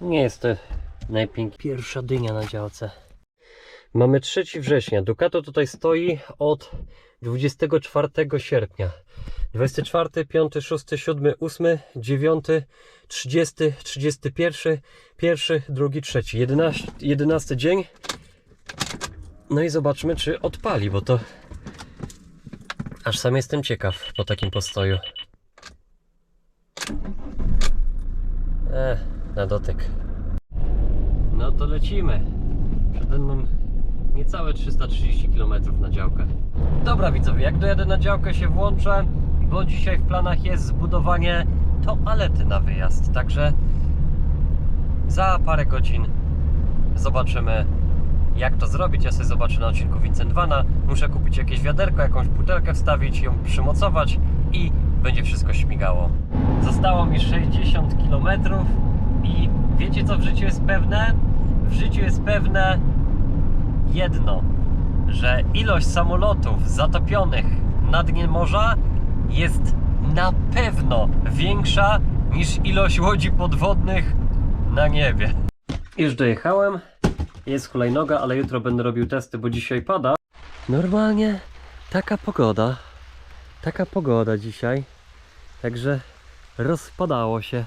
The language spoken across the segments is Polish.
Nie jest to najpiękniejsza pierwsza dynia na działce. Mamy 3 września. Ducato tutaj stoi od 24 sierpnia. 24, 5, 6, 7, 8, 9, 30, 31, 1, 2, 3. 11, 11 dzień. No i zobaczmy, czy odpali, bo to aż sam jestem ciekaw po takim postoju. E, na dotyk. No to lecimy. Przede mną niecałe 330 km na działkę. Dobra widzowie, jak dojadę na działkę się włączę, bo dzisiaj w planach jest zbudowanie toalety na wyjazd. Także za parę godzin zobaczymy jak to zrobić. Ja sobie zobaczę na odcinku Vincent Vana. Muszę kupić jakieś wiaderko, jakąś butelkę wstawić, ją przymocować i będzie wszystko śmigało. Zostało mi 60 km i wiecie co w życiu jest pewne? W życiu jest pewne jedno, że ilość samolotów zatopionych na dnie morza jest na pewno większa niż ilość łodzi podwodnych na niebie. Już dojechałem. Jest hulajnoga, ale jutro będę robił testy, bo dzisiaj pada. Normalnie taka pogoda. Taka pogoda dzisiaj. Także rozpadało się.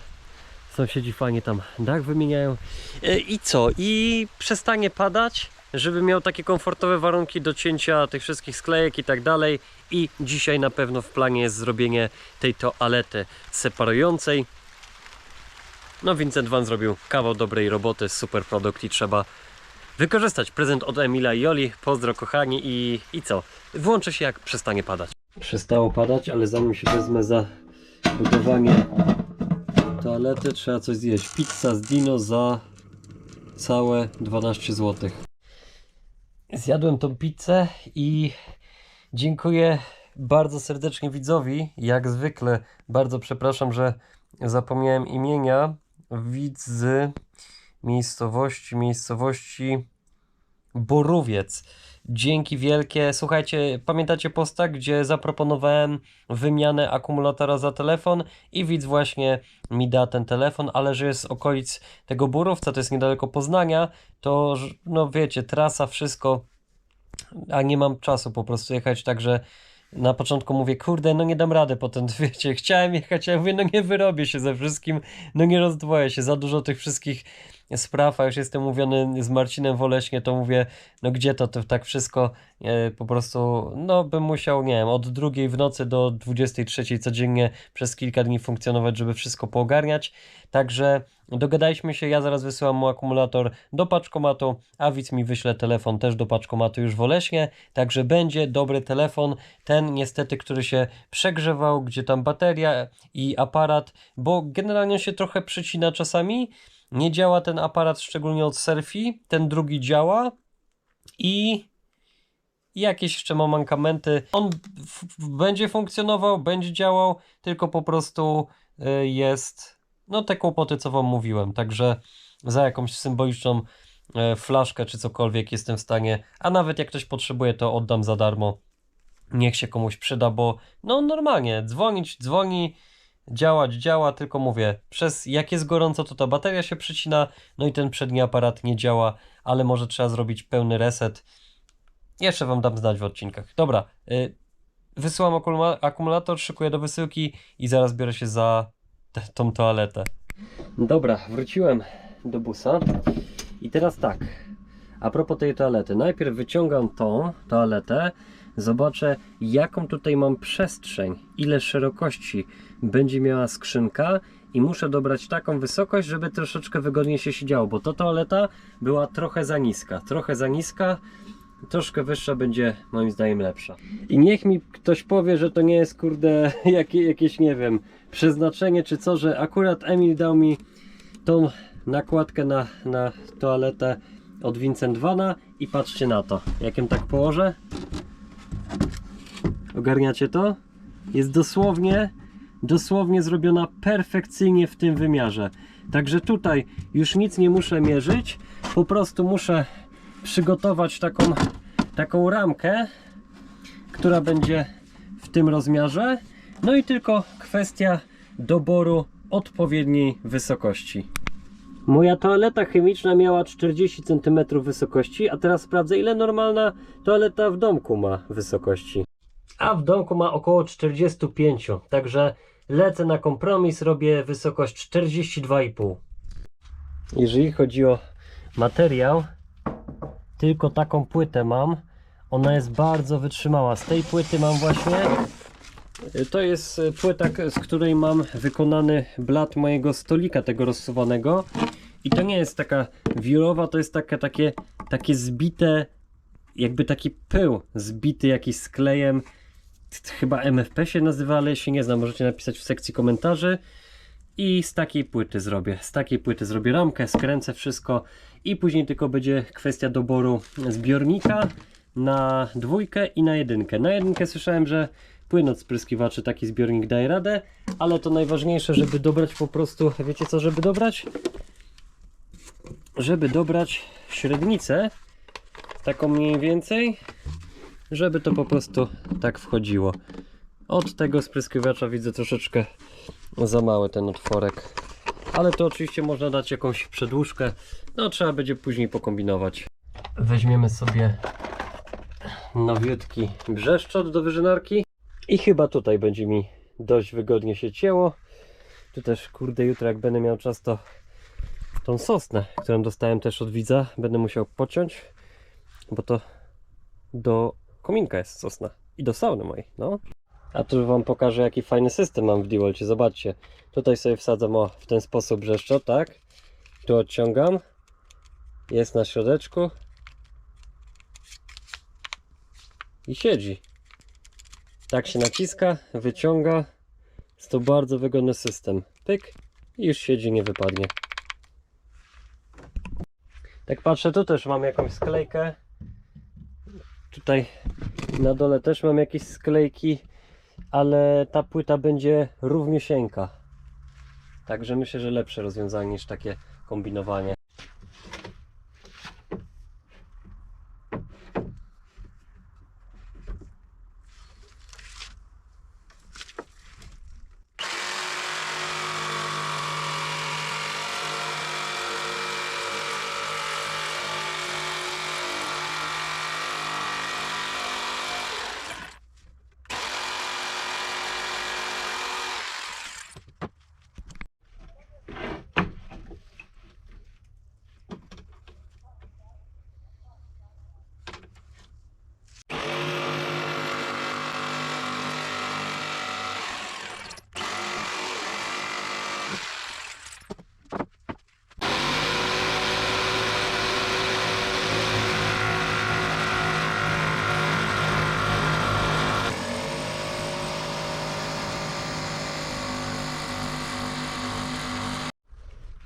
Sąsiedzi fajnie tam dach wymieniają. E, I co? I przestanie padać, żeby miał takie komfortowe warunki do cięcia tych wszystkich sklejek i tak dalej. I dzisiaj na pewno w planie jest zrobienie tej toalety separującej. No Vincent Van zrobił kawał dobrej roboty, super produkt i trzeba wykorzystać prezent od Emila i Joli. Pozdro kochani i, i co? Włączę się jak przestanie padać. Przestało padać, ale zanim się wezmę za budowanie toalety trzeba coś zjeść. Pizza z Dino za całe 12 zł. Zjadłem tą pizzę i dziękuję bardzo serdecznie widzowi. Jak zwykle bardzo przepraszam, że zapomniałem imienia. Widz z miejscowości, miejscowości Borowiec. Dzięki wielkie. Słuchajcie, pamiętacie posta, gdzie zaproponowałem wymianę akumulatora za telefon i widz właśnie mi da ten telefon, ale że jest z okolic tego Borowca, to jest niedaleko Poznania, to no wiecie, trasa, wszystko, a nie mam czasu po prostu jechać, także na początku mówię, kurde, no nie dam rady, potem wiecie, chciałem jechać, ja mówię, no nie wyrobię się ze wszystkim, no nie rozdwoję się, za dużo tych wszystkich spraw, a już jestem mówiony z Marcinem Woleśnie, to mówię, no gdzie to, to tak wszystko e, po prostu, no bym musiał, nie wiem, od drugiej w nocy do 23 codziennie przez kilka dni funkcjonować, żeby wszystko poogarniać, także dogadaliśmy się, ja zaraz wysyłam mu akumulator do paczkomatu, a widz mi wyśle telefon też do paczkomatu już w Oleśnie, także będzie dobry telefon, ten niestety, który się przegrzewał, gdzie tam bateria i aparat, bo generalnie się trochę przycina czasami, nie działa ten aparat, szczególnie od selfie. Ten drugi działa i jakieś jeszcze ma mankamenty. On będzie funkcjonował, będzie działał, tylko po prostu y, jest no te kłopoty, co wam mówiłem. Także za jakąś symboliczną e, flaszkę czy cokolwiek jestem w stanie, a nawet jak ktoś potrzebuje, to oddam za darmo. Niech się komuś przyda, bo no normalnie, dzwonić, dzwoni, działać, działa, tylko mówię, przez jak jest gorąco, to ta bateria się przycina, no i ten przedni aparat nie działa, ale może trzeba zrobić pełny reset. Jeszcze wam dam znać w odcinkach. Dobra, y, wysyłam akumula- akumulator, szykuję do wysyłki i zaraz biorę się za tą toaletę. Dobra, wróciłem do busa i teraz tak, a propos tej toalety, najpierw wyciągam tą toaletę, zobaczę jaką tutaj mam przestrzeń, ile szerokości będzie miała skrzynka i muszę dobrać taką wysokość, żeby troszeczkę wygodnie się siedziało, bo ta toaleta była trochę za niska, trochę za niska, troszkę wyższa będzie moim zdaniem lepsza. I niech mi ktoś powie, że to nie jest kurde jakie, jakieś nie wiem, przeznaczenie czy co, że akurat Emil dał mi tą nakładkę na, na toaletę od Vincent Vana i patrzcie na to, jak ją tak położę. Ogarniacie to? Jest dosłownie, dosłownie zrobiona perfekcyjnie w tym wymiarze. Także tutaj już nic nie muszę mierzyć, po prostu muszę przygotować taką, taką ramkę, która będzie w tym rozmiarze. No i tylko kwestia doboru odpowiedniej wysokości. Moja toaleta chemiczna miała 40 cm wysokości, a teraz sprawdzę ile normalna toaleta w domku ma wysokości. A w domku ma około 45, także lecę na kompromis, robię wysokość 42,5. Jeżeli chodzi o materiał, tylko taką płytę mam. Ona jest bardzo wytrzymała. Z tej płyty mam właśnie. To jest płyta, z której mam wykonany blat mojego stolika, tego rozsuwanego. I to nie jest taka wiórowa, to jest takie, takie, takie zbite, jakby taki pył zbity jakiś z klejem. Chyba MFP się nazywa, ale jeśli nie znam, możecie napisać w sekcji komentarzy. I z takiej płyty zrobię. Z takiej płyty zrobię ramkę, skręcę wszystko i później tylko będzie kwestia doboru zbiornika na dwójkę i na jedynkę. Na jedynkę słyszałem, że płyn od spryskiwaczy taki zbiornik daje radę, ale to najważniejsze, żeby dobrać po prostu, wiecie co, żeby dobrać? Żeby dobrać średnicę, taką mniej więcej, żeby to po prostu tak wchodziło. Od tego spryskiwacza widzę troszeczkę za mały ten otworek. Ale to oczywiście można dać jakąś przedłużkę. No trzeba będzie później pokombinować. Weźmiemy sobie nowiutki brzeszczot do wyżynarki. I chyba tutaj będzie mi dość wygodnie się cięło. Tu też, kurde, jutro jak będę miał czas, to tą sosnę, którą dostałem też od widza, będę musiał pociąć, bo to do kominka jest sosna i do sauny mojej, no. A tu wam pokażę jaki fajny system mam w DeWalcie, zobaczcie. Tutaj sobie wsadzam o, w ten sposób brzeszczot, tak? Tu odciągam. Jest na środeczku. I siedzi. Tak się naciska, wyciąga. Jest to bardzo wygodny system. Pyk i już siedzi, nie wypadnie. Tak patrzę, tu też mam jakąś sklejkę. Tutaj na dole też mam jakieś sklejki, ale ta płyta będzie równiusieńka. Także myślę, że lepsze rozwiązanie niż takie kombinowanie.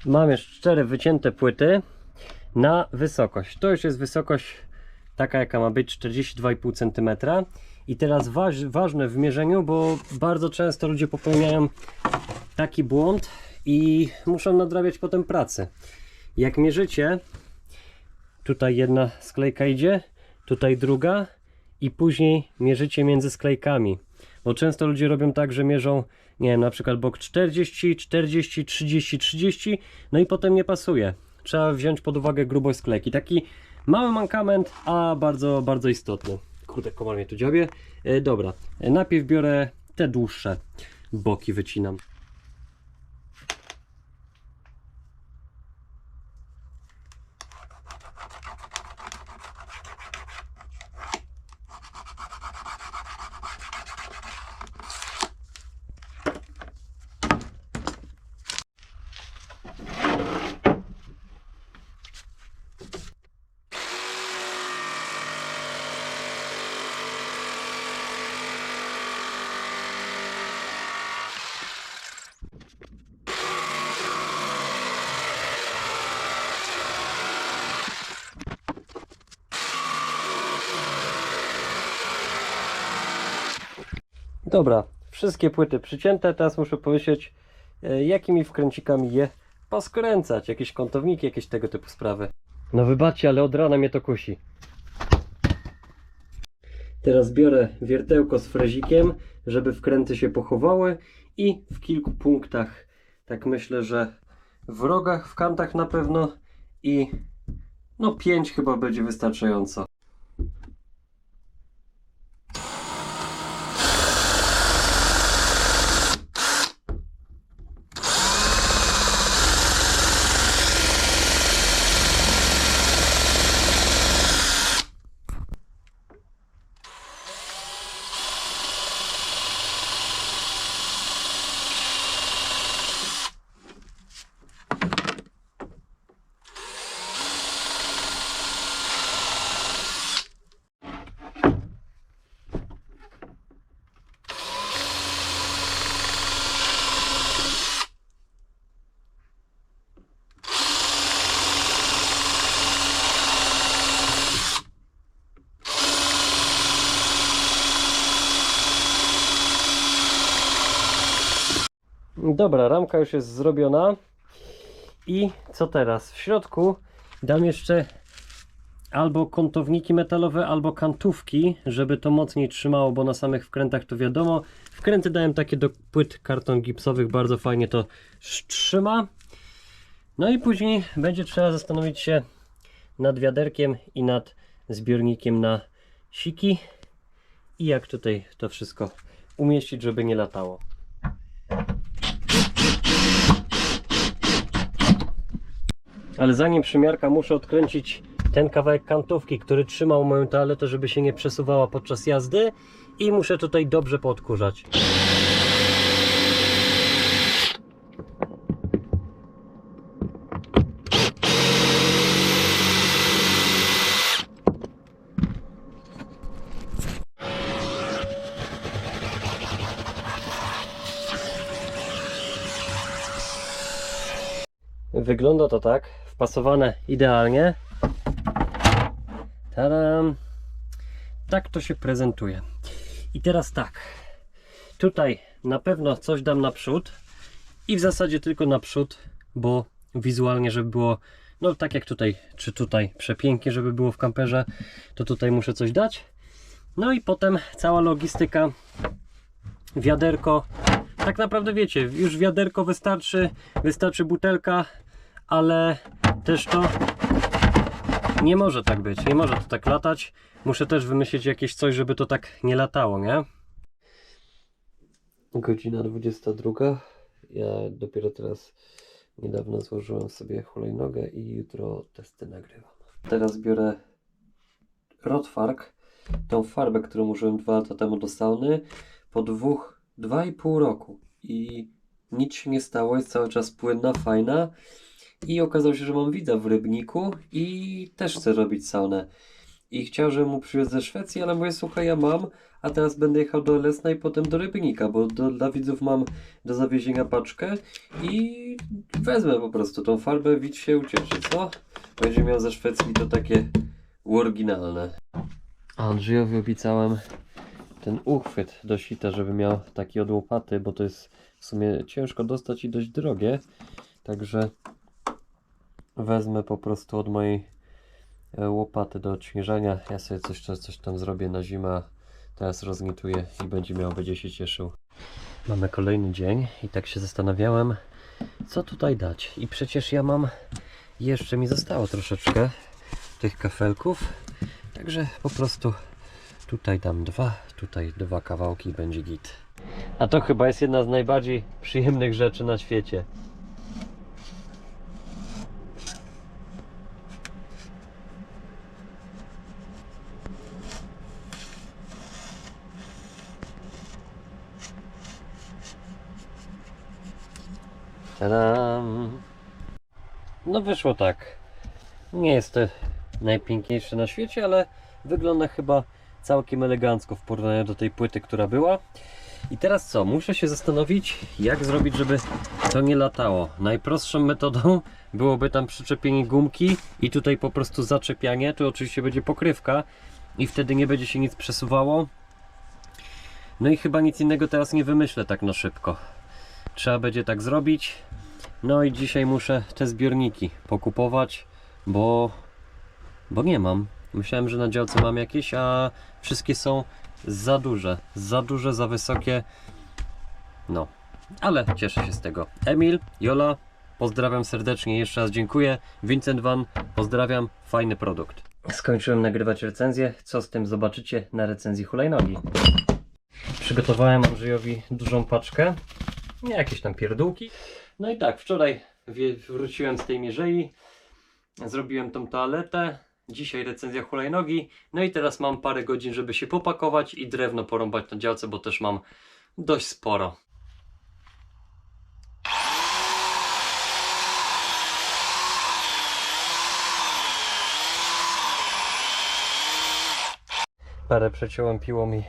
Mam już cztery wycięte płyty na wysokość. To już jest wysokość taka jaka ma być 42,5 cm. I teraz waż, ważne w mierzeniu, bo bardzo często ludzie popełniają taki błąd i muszą nadrabiać potem pracy. Jak mierzycie, tutaj jedna sklejka idzie, tutaj druga i później mierzycie między sklejkami. Bo często ludzie robią tak, że mierzą, nie wiem, na przykład bok 40, 40, 30, 30, no i potem nie pasuje. Trzeba wziąć pod uwagę grubość sklejki. Taki mały mankament, a bardzo, bardzo istotny. Kurde, komar mnie tu dziobie. E, dobra, najpierw biorę te dłuższe boki, wycinam. Dobra, wszystkie płyty przycięte, teraz muszę pomyśleć e, jakimi wkręcikami je poskręcać, jakieś kątowniki, jakieś tego typu sprawy. No wybaczcie, ale od rana mnie to kusi. Teraz biorę wiertełko z frezikiem, żeby wkręty się pochowały i w kilku punktach tak myślę, że w rogach, w kantach na pewno i no 5 chyba będzie wystarczająco. Dobra, ramka już jest zrobiona. I co teraz? W środku dam jeszcze albo kątowniki metalowe, albo kantówki, żeby to mocniej trzymało, bo na samych wkrętach to wiadomo. Wkręty dałem takie do płyt karton gipsowych, bardzo fajnie to trzyma. No i później będzie trzeba zastanowić się nad wiaderkiem i nad zbiornikiem na siki i jak tutaj to wszystko umieścić, żeby nie latało. Ale zanim przymiarka muszę odkręcić ten kawałek kantówki, który trzymał moją toaletę, żeby się nie przesuwała podczas jazdy i muszę tutaj dobrze poodkurzać. Wygląda to tak, wpasowane idealnie. Tadam. Tak to się prezentuje. I teraz tak. Tutaj na pewno coś dam naprzód i w zasadzie tylko naprzód, bo wizualnie, żeby było no tak jak tutaj, czy tutaj przepięknie, żeby było w kamperze, to tutaj muszę coś dać. No i potem cała logistyka, wiaderko. Tak naprawdę wiecie, już wiaderko wystarczy, wystarczy butelka, ale też to nie może tak być, nie może to tak latać. Muszę też wymyślić jakieś coś, żeby to tak nie latało, nie? Godzina 22. Ja dopiero teraz niedawno złożyłem sobie hulajnogę i jutro testy nagrywam. Teraz biorę Rotfark, tą farbę, którą użyłem dwa lata temu do sauny, po dwóch, dwa i pół roku i nic się nie stało, jest cały czas płynna, fajna i okazało się, że mam widza w Rybniku i też chcę robić saunę. I chciał, żebym mu przywiózł ze Szwecji, ale mówię, słuchaj, ja mam, a teraz będę jechał do Lesna i potem do Rybnika, bo do, dla widzów mam do zawiezienia paczkę i wezmę po prostu tą farbę, widz się ucieszy, co? Będzie miał ze Szwecji to takie oryginalne. Andrzejowi obiecałem ten uchwyt do sita, żeby miał taki od łopaty, bo to jest w sumie ciężko dostać i dość drogie, także wezmę po prostu od mojej e, łopaty do odśnieżania. Ja sobie coś, coś, tam zrobię na zimę, teraz rozgnituję i będzie miał, będzie się cieszył. Mamy kolejny dzień i tak się zastanawiałem, co tutaj dać. I przecież ja mam, jeszcze mi zostało troszeczkę tych kafelków, także po prostu tutaj dam dwa, tutaj dwa kawałki i będzie git. A to chyba jest jedna z najbardziej przyjemnych rzeczy na świecie. Tadam. No wyszło tak. Nie jest to najpiękniejsze na świecie, ale wygląda chyba całkiem elegancko w porównaniu do tej płyty, która była. I teraz co? Muszę się zastanowić, jak zrobić, żeby to nie latało. Najprostszą metodą byłoby tam przyczepienie gumki i tutaj po prostu zaczepianie. Tu oczywiście będzie pokrywka i wtedy nie będzie się nic przesuwało. No i chyba nic innego teraz nie wymyślę tak na szybko. Trzeba będzie tak zrobić. No i dzisiaj muszę te zbiorniki pokupować, bo, bo nie mam. Myślałem, że na działce mam jakieś, a wszystkie są za duże. Za duże, za wysokie. No, ale cieszę się z tego. Emil, Jola, Pozdrawiam serdecznie, jeszcze raz dziękuję. Vincent Van, pozdrawiam, fajny produkt. Skończyłem nagrywać recenzję. Co z tym zobaczycie na recenzji hulajnogi? Przygotowałem Andrzejowi dużą paczkę. Nie jakieś tam pierdółki. No i tak, wczoraj wróciłem z tej mierzei. Zrobiłem tą toaletę. Dzisiaj recenzja hulajnogi. No i teraz mam parę godzin, żeby się popakować i drewno porąbać na działce, bo też mam dość sporo. Parę przeciąłem piłą i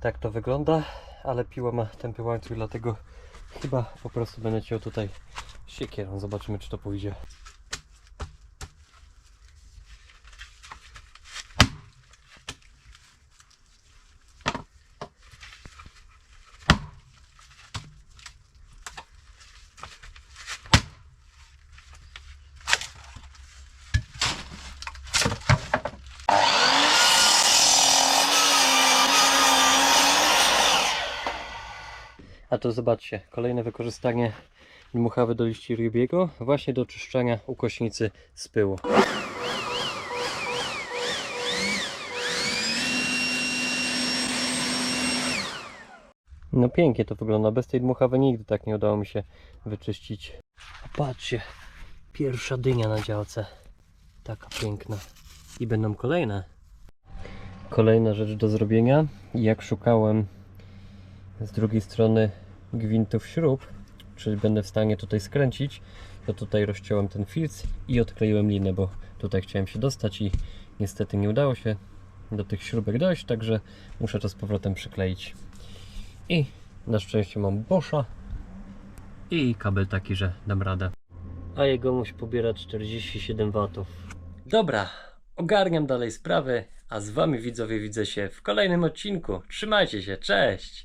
tak to wygląda, ale piła ma tępy łańcuch, dlatego chyba po prostu będę ciął tutaj siekierą. Zobaczymy czy to pójdzie. A to zobaczcie, kolejne wykorzystanie dmuchawy do liści rybiego właśnie do czyszczenia ukośnicy z pyłu. No pięknie to wygląda, bez tej dmuchawy nigdy tak nie udało mi się wyczyścić. Patrzcie, pierwsza dynia na działce. Taka piękna. I będą kolejne. Kolejna rzecz do zrobienia. Jak szukałem z drugiej strony gwintów śrub, czy będę w stanie tutaj skręcić, to tutaj rozciąłem ten filc i odkleiłem linę, bo tutaj chciałem się dostać i niestety nie udało się do tych śrubek dojść, także muszę to z powrotem przykleić. I na szczęście mam Boscha i kabel taki, że dam radę. A jego muś pobiera 47 W. Dobra, ogarniam dalej sprawy, a z wami widzowie widzę się w kolejnym odcinku. Trzymajcie się, cześć!